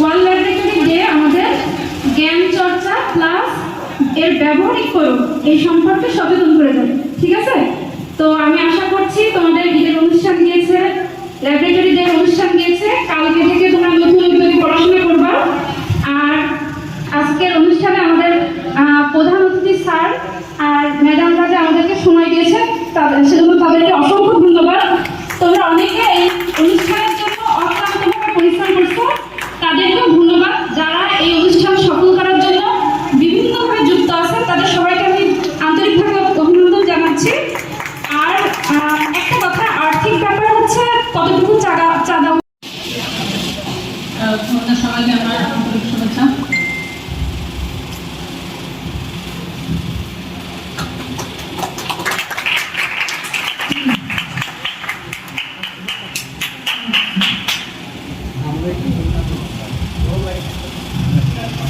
World library day আমাদের জ্ঞান চর্চা প্লাস এর ব্যবহারিক প্রয়োগ এই সম্পর্কে সচেতন করে দেয় ঠিক আছে? তো আমি আশা করছি তোমাদের ঈদের অনুষ্ঠান গিয়েছে ল্যাবরেটরি ডে অনুষ্ঠান গিয়েছে, কালকে থেকে তোমরা নতুন উদ্যোগে পড়াশোনা করবা। আর আজকের অনুষ্ঠানে আমাদের প্রধান অতিথি স্যার আর ম্যাডামরা যে আমাদেরকে সময় দিয়েছে তাদের সেজন্য তাদেরকে অসংখ্য ধন্যবাদ।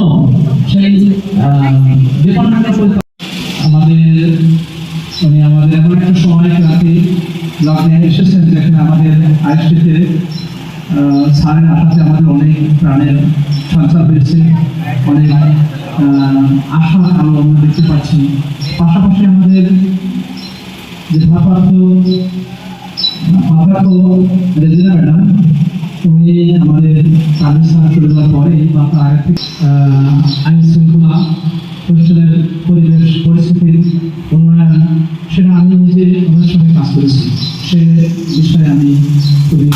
এবং সেই পরিচালক আমাদের, উনি আমাদের এমন একটা সময় রাতে রাতে এসেছেন যেখানে আমাদের আইসিতে স্যারের আশাতে আমাদের অনেক প্রাণের সঞ্চার হয়েছে। অনেক আশা আলো আমরা দেখতে পাচ্ছি। পাশাপাশি আমাদের যে ভারপ্রাপ্ত ভারপ্রাপ্ত রেজিনা ম্যাডাম আমাদের পরে বা তার আইন শৃঙ্খলা হোস্টেলের পরিবেশ পরিস্থিতির সেটা আমি নিজে ওনার সঙ্গে কাজ করেছি। সে বিষয়ে আমি খুবই